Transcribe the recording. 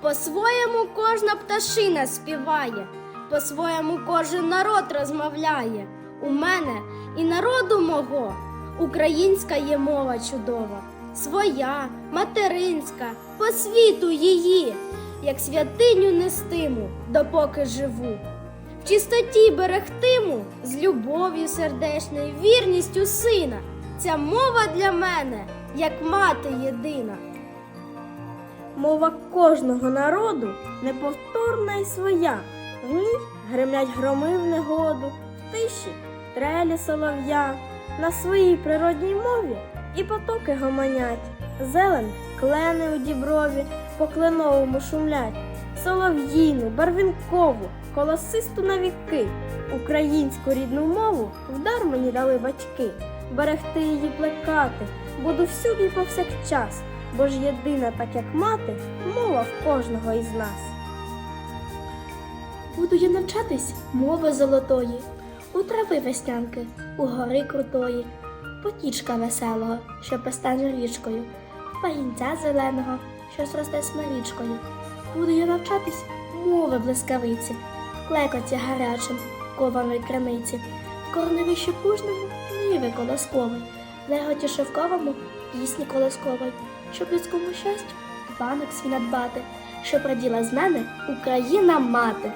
По-своєму кожна пташина співає, по-своєму кожен народ розмовляє. У мене і народу мого українська є мова чудова, своя, материнська, по світу її, як святиню нестиму, допоки живу. В чистоті берегтиму з любов'ю сердечною, вірністю сина. Ця мова для мене, як мати єдина. Мова кожного народу неповторна і своя. В ній гремлять громи в негоду, в тиші трелі солов'я. На своїй природній мові і потоки гомонять. Зелень клени у діброві по кленовому шумлять. Солов'їну, барвінкову, колосисту на віки. Українську рідну мову вдар мені дали батьки. Берегти її плекати, буду всюди й повсякчас, бо ж єдина, так як мати, мова в кожного із нас. Буду я навчатись мови золотої, у трави веснянки, у гори крутої, потічка веселого, що постане річкою, пагінця зеленого, що зросте смирічкою. Буду я навчатись мови блискавиці, клекоті гарячим, кованої криниці, в корневищі пужному ниви колосковий, леготі шовковому пісні колоскової, щоб людському щастю банок свій надбати, щоб раділа з мене Україна мати.